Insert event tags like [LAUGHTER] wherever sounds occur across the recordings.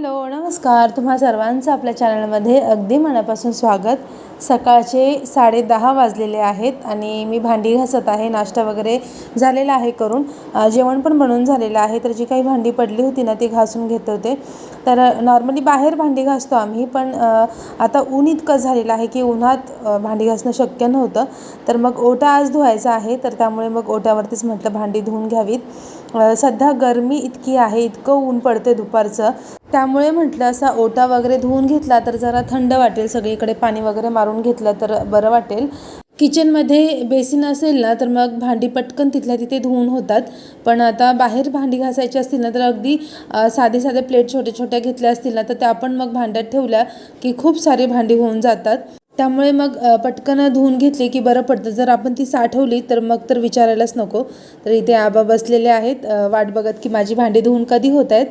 Hello नमस्कार. तुम्हा सर्वांचं आपल्या चॅनलमध्ये अगदी मनापासून स्वागत. सकाळचे साडे दहा वाजलेले आहेत आणि मी भांडी घासत आहे नाश्ता वगैरे झालेला आहे करून. जेवण पण बनवून झालेलं आहे तर जी काही भांडी पडली होती ना ती घासून घेत होते. तर नॉर्मली बाहेर भांडी घासतो आम्ही पण आता ऊन इतकं झालेलं आहे की उन्हात भांडी घासणं शक्य नव्हतं. तर मग ओटा आज धुवायचा आहे तर त्यामुळे मग ओट्यावरतीच म्हटलं भांडी धुवून घ्यावीत. सध्या गरमी इतकी आहे इतकं ऊन पडते दुपारचं. त्यामुळे म्हटलं असा ओटा वगैरे धुवून घेतला तर जरा थंड वाटेल. सगळीकडे पाणी वगैरे मारून घेतलं तर बरं वाटेल. किचनमध्ये बेसिन असेल ना तर मग भांडी पटकन तिथल्या तिथे धुवून होतात. पण आता बाहेर भांडी घासायची असतील ना तर अगदी साधे साधे प्लेट छोट्या छोट्या घेतल्या असतील ना तर त्या आपण मग भांड्यात ठेवल्या की खूप सारी भांडी होऊन जातात. त्यामुळे मग पटकन धुवून घेतली की बरं पडतं. जर आपण ती साठवली तर मग तर विचारायलाच नको. तर इथे आबा बसलेले आहेत. वाट बघत की माझी भांडी धुवून कधी होत आहेत.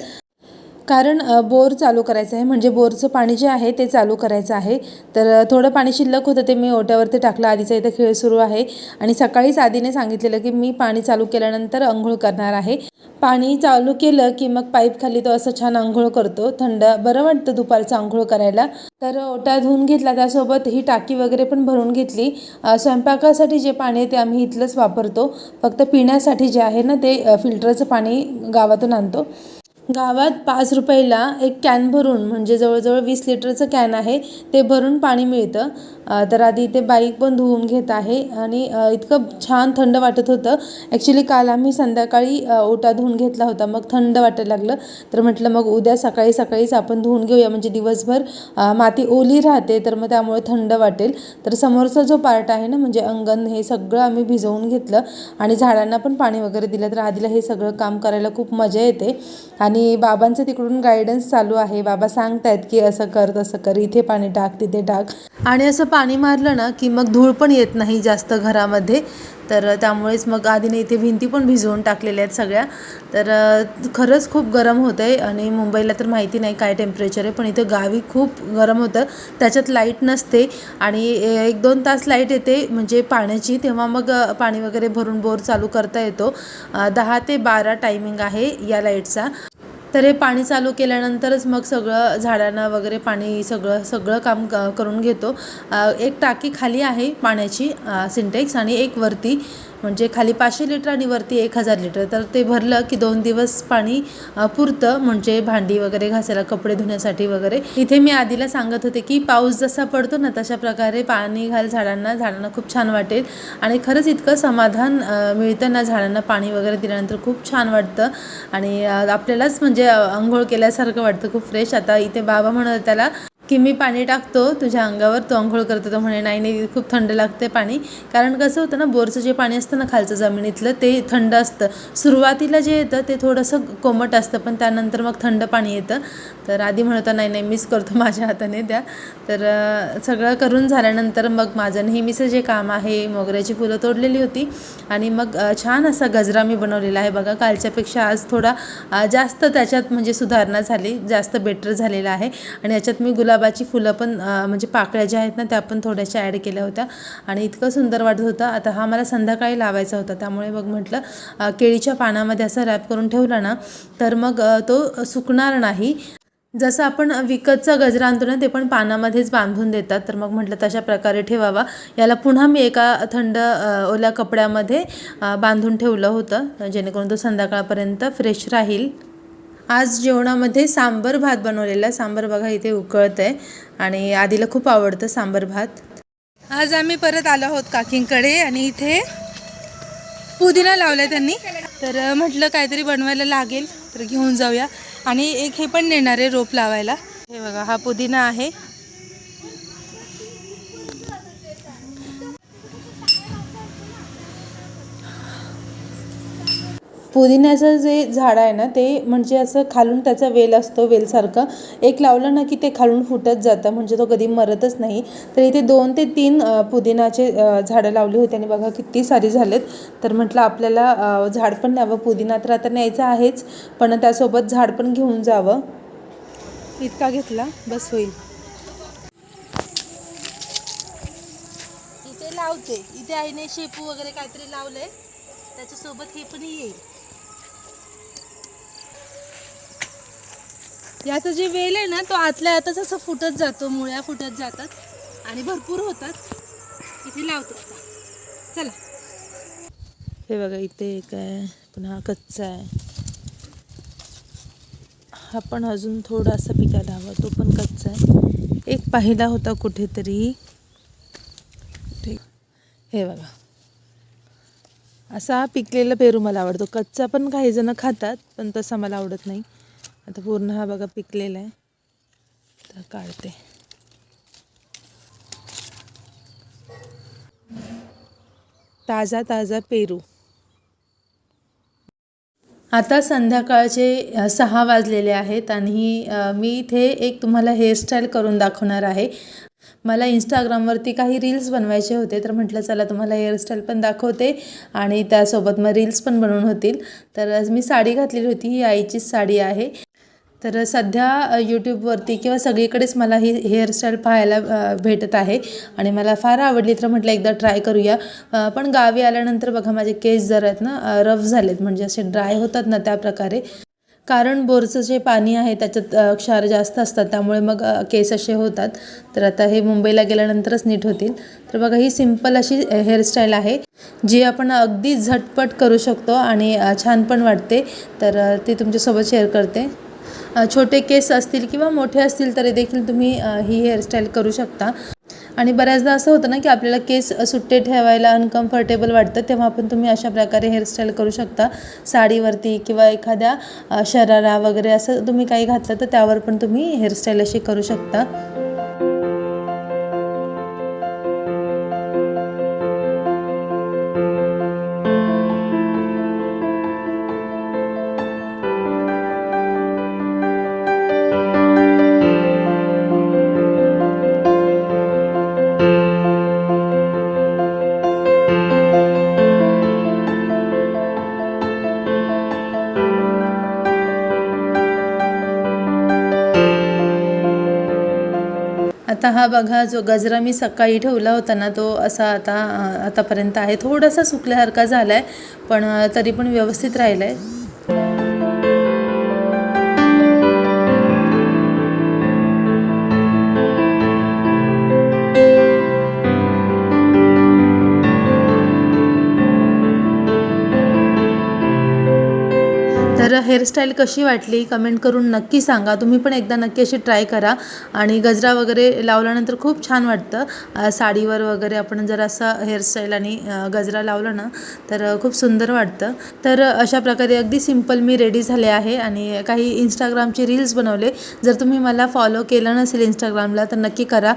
कारण बोर चालू करायचं आहे. म्हणजे बोरचं पाणी जे आहे ते चालू करायचं आहे. तर थोडं पाणी शिल्लक होतं ते मी ओट्यावरती टाकलं. आधीचा इथं खेळ सुरू आहे. आणि सकाळीच आधीने सांगितलेलं की मी पाणी चालू केल्यानंतर अंघोळ करणार आहे. पाणी चालू केलं की मग पाईप खाली तो असं छान आंघोळ करतो. थंड बरं वाटतं दुपारचं आंघोळ करायला. तर ओटा धुवून घेतला त्यासोबत ही टाकी वगैरे पण भरून घेतली. स्वयंपाकासाठी जे पाणी आहे ते आम्ही इथलंच वापरतो. फक्त पिण्यासाठी जे आहे ना ते फिल्टरचं पाणी गावातून आणतो. गावात पाच रुपयाला एक कॅन भरून म्हणजे जवळजवळ वीस लिटरचं कॅन आहे ते भरून पाणी मिळतं. तर आधी इथे बाईक पण धुवून घेत आहे आणि इतकं छान थंड वाटत होतं. ॲक्च्युली काल आम्ही संध्याकाळी ओटा धुवून घेतला होता मग थंड वाटायला लागलं. तर म्हटलं मग उद्या सकाळी सकाळीच आपण धुवून घेऊया म्हणजे दिवसभर माती ओली राहते तर मग त्यामुळे थंड वाटेल. तर समोरचा जो पार्ट आहे ना म्हणजे अंगण हे सगळं आम्ही भिजवून घेतलं आणि झाडांना पण पाणी वगैरे दिलं. तर आधीला हे सगळं काम करायला खूप मजा येते. आणि बाबांचं तिकडून गायडन्स चालू आहे. बाबा सांगतायत की असं कर तसं कर. इथे पाणी टाक तिथे टाक. आणि असं पाणी मारलं ना की मग धूळ पण येत नाही जास्त घरामध्ये. तर त्यामुळेच मग आधीने इथे भिंती पण भिजवून टाकलेल्या आहेत सगळ्या. तर खरंच खूप गरम होतं आहे आणि मुंबईला तर माहिती नाही काय टेम्परेचर आहे पण इथं गावी खूप गरम होतं. त्याच्यात लाइट नसते आणि एक दोन तास लाइट येते. म्हणजे पाण्याची तेव्हा मग पाणी वगैरे भरून बोर चालू करता येतो. दहा ते बारा टायमिंग आहे या लाईटचा तर हे पाणी चालू केल्यानंतरच मग सगळं झाडांना वगैरे पाणी सगळं सगळं काम क करून घेतो. एक टाकी खाली आहे पाण्याची सिंटेक्स आणि एक वरती म्हणजे खाली पाचशे लिटर आणि वरती एक हजार लिटर. तर ते भरलं की दोन दिवस पाणी पुरतं म्हणजे भांडी वगैरे घासायला कपडे धुण्यासाठी वगैरे. इथे मी आधीला सांगत होते की पाऊस जसा पडतो ना तशा प्रकारे पाणी घाल झाडांना झाडांना खूप छान वाटेल. आणि खरंच इतकं समाधान मिळतं ना झाडांना पाणी वगैरे दिल्यानंतर खूप छान वाटतं. आणि आपल्यालाच म्हणजे म्हणजे आंघोळ केल्यासारखं वाटतं खूप फ्रेश आता इथे बाबा म्हणत त्याला की मी पाणी टाकतो तुझ्या अंगावर तू आंघोळ करतो. तर म्हणे नाही नाही खूप थंड लागते पाणी. कारण कसं होतं ना बोरचं जे पाणी असतं ना खालचं जमिनीतलं ते थंड असतं. सुरुवातीला जे येतं ते थोडंसं कोमट असतं पण त्यानंतर मग थंड पाणी येतं. तर आधी म्हणतो नाही नाही मीच करतो [LAUGHS] माझ्या हाताने द्या. तर सगळं करून झाल्यानंतर मग माझं नेहमीचं जे काम आहे मोगऱ्याची फुलं तोडलेली होती. आणि मग छान असा गजरा मी बनवलेला आहे. बघा कालच्यापेक्षा आज थोडा जास्त त्याच्यात म्हणजे सुधारणा झाली जास्त बेटर झालेला आहे. आणि याच्यात मी गुलाब गुलाबाची फुलं पण म्हणजे पाकळ्या ज्या आहेत ना त्या पण थोड्याशा ॲड केल्या होत्या. आणि इतकं सुंदर वाटत होतं. आता हा मला संध्याकाळी लावायचा होता. त्यामुळे मग म्हटलं केळीच्या पानामध्ये असं रॅप करून ठेवला ना तर मग तो सुकणार नाही. जसं आपण विकतचा गजरा आणतो ना ते पण पानामध्येच बांधून देतात. तर मग म्हटलं तशा प्रकारे ठेवावा. याला पुन्हा मी एका थंड ओल्या कपड्यामध्ये बांधून ठेवलं होतं. जेणेकरून तो संध्याकाळपर्यंत फ्रेश राहील. आज जेवणामध्ये सांबर भात बनवलेला. सांबर बघा इथे उकळत आहे आणि आधीला खूप आवडतं सांबर भात. आज आम्ही परत आलो आहोत काकींकडे आणि इथे पुदिना लावलाय त्यांनी. तर म्हटलं काहीतरी बनवायला लागेल तर घेऊन जाऊया. आणि एक हे पण नेणार आहे रोप लावायला. हे बघा हा पुदिना आहे. पुदिन्याचं जे झाड आहे ना ते म्हणजे असं खालून त्याचा वेल असतो वेलसारखं. एक लावलं ना की ते खालून फुटत जातं म्हणजे तो कधी मरतच नाही. तर इथे दोन ते तीन पुदिनाचे झाडं लावली होती आणि बघा किती सारी झालेत. तर म्हटलं आपल्याला झाड पण न्यावं पुदिना तर आता न्यायचं आहेच पण त्यासोबत झाड पण घेऊन जावं. इतका घेतला बस होईल. इथे लावते. इथे आईने शेपू वगैरे काहीतरी लावलंय. त्याच्यासोबत हे पण येईल. याचं जे वेल आहे ना तो आतल्या आतच असं फुटत जातो मुळ्या फुटत जातात आणि भरपूर होतात. इथे लावतो चला. हे बघा इथे एक आहे पुन्हा कच्चा आहे. हा पण अजून थोडासा पिकायला हवा तो पण कच्चा आहे. एक पाहिला होता कुठेतरी. ठीक. हे बघा. असा पिकलेला पेरू मला आवडतो. कच्चा पण काही जण खातात पण तसा मला आवडत नाही. आता पूर्ण हा बघा पिकलेला आहे. तर काढते. ताजा ताजा पेरू. आता संध्याकाळचे सहा वाजलेले आहेत आणि मी इथे एक तुम्हाला हेअरस्टाईल करून दाखवणार आहे. मला इंस्टाग्रामवरती काही रील्स बनवायचे होते तर म्हटलं चला तुम्हाला हेअरस्टाईल पण दाखवते आणि त्यासोबत मग रील्स पण बनवून होतील. तर मी साडी घातलेली होती ही आईचीच साडी आहे. तर सध्या यूट्यूबवरती किंवा सगळीकडेच मला ही हेअरस्टाईल पाहायला भेटत आहे. आणि मला फार आवडली तर म्हटलं एकदा ट्राय करूया. पण गावी आल्यानंतर बघा माझे केस जरा आहेत ना रफ झालेत. म्हणजे असे ड्राय होतात ना त्या प्रकारे. कारण बोरचं जे पाणी आहे त्याच्यात क्षार जास्त असतात. त्यामुळे मग केस असे होतात. तर आता हे मुंबईला गेल्यानंतरच नीट होतील. तर बघा ही सिंपल अशी हेअरस्टाईल आहे जी आपण अगदी झटपट करू शकतो आणि छान पण वाटते. तर ती तुमच्यासोबत शेअर करते. छोटे केस असतील किंवा मोठे असतील तरी देखील तुम्ही ही हेअरस्टाईल करू शकता. आणि बऱ्याचदा असं होतं ना की आपल्याला केस सुट्टे ठेवायला अनकम्फर्टेबल वाटतं तेव्हा पण तुम्ही अशा प्रकारे हेअरस्टाईल करू शकता. साडीवरती किंवा एखाद्या शरारा वगैरे असं तुम्ही काही घातलं तर त्यावर पण तुम्ही हेअरस्टाईल अशी करू शकता. आता हा बघा जो गजरा मी सकाळी ठेवला होता ना तो असा आता आतापर्यंत आहे. थोडासा सुकल्यासारखा झाला आहे पण तरी पण व्यवस्थित राहिला आहे हेअरस्टाईल कशी वाटली? कमेंट करून नक्की सांगा. तुम्ही पण एकदा नक्की अशी ट्राय करा. आणि गजरा वगैरे लावल्यानंतर खूप छान वाटतं. साडीवर वगैरे आपण जर असं हेअरस्टाईल आणि गजरा लावला ना तर खूप सुंदर वाटतं. तर अशा प्रकारे अगदी सिंपल मी रेडी झाले आहे. आणि काही इंस्टाग्रामचे रील्स बनवले. जर तुम्ही मला फॉलो केलं नसेल इंस्टाग्रामला तर नक्की करा.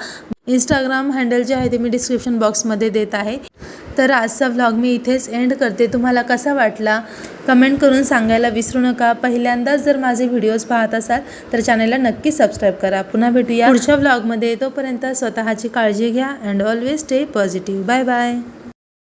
इंस्टाग्राम हँडल जे आहे ते मी डिस्क्रिप्शन बॉक्समध्ये देत आहे. तर आजचा व्लॉग मी इथेच एंड करते. तुम्हाला कसा वाटला? कमेंट करून सांगायला विसरू नका. पहिल्यांदाच जर माझे व्हिडिओज पाहत असाल तर चॅनलला नक्की सबस्क्राईब करा. पुन्हा भेटूया पुढच्या व्लॉगमध्ये तोपर्यंत स्वतःची काळजी घ्या and always stay positive bye bye